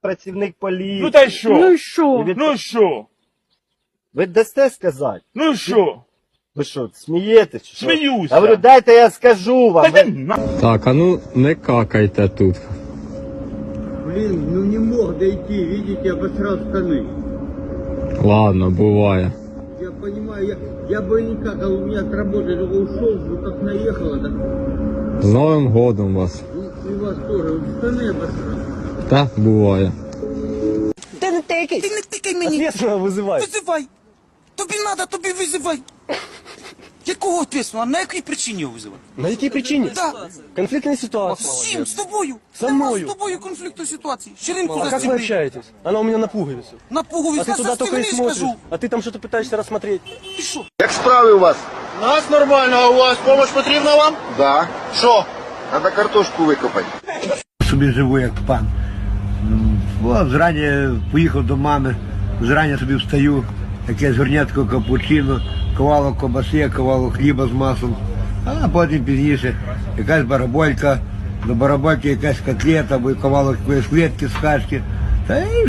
працівник поліції. Ну та й що? Ну і що? від- Ну що? Ви дасте сказати? Ну що? Ви що, смієтесь? чи що? Сміюся. Я говорю, дайте я скажу вам. Та ти Ви- на... Так, а ну не какайте тут. Блин, ну не мог дойти, видите, обосрал штаны. Ладно, буває. Я понимаю, я, я бы не какал, у меня от работы только ушел, ну как наехало, так З Новим годом вас. ну, и вас тоже, вот штаны обосрал. Та буває. Ти не тикай. Ти не тикай мені. Ответственно визивай. Визивай. Тобі треба, тобі визивай. Якого ответственного? На якій причині його визивати? На якій причині? Да. Конфликтная ситуация. З чим? З тобою? Со Нема мною. з тобою конфлікту ситуації. Ширинку А как вы застібни. общаетесь? Она у меня на пуговицу. На А пуговицю. ты туда только и смотришь. скажу. А ты там что-то пытаешься рассмотреть. Ти що? Як справи у вас? Нас нормально, а у вас помощь потрібна вам? Да. Що? Надо картошку викопати. собі живу як пан. О, зрані поїхав до мами, зрані собі встаю, якесь горнятко капучино, ковало кобаси, ковало хліба з маслом, а потім пізніше якась бараболька, до барабольки якась котлета, або ковало якоїсь клетки з хашки. Та й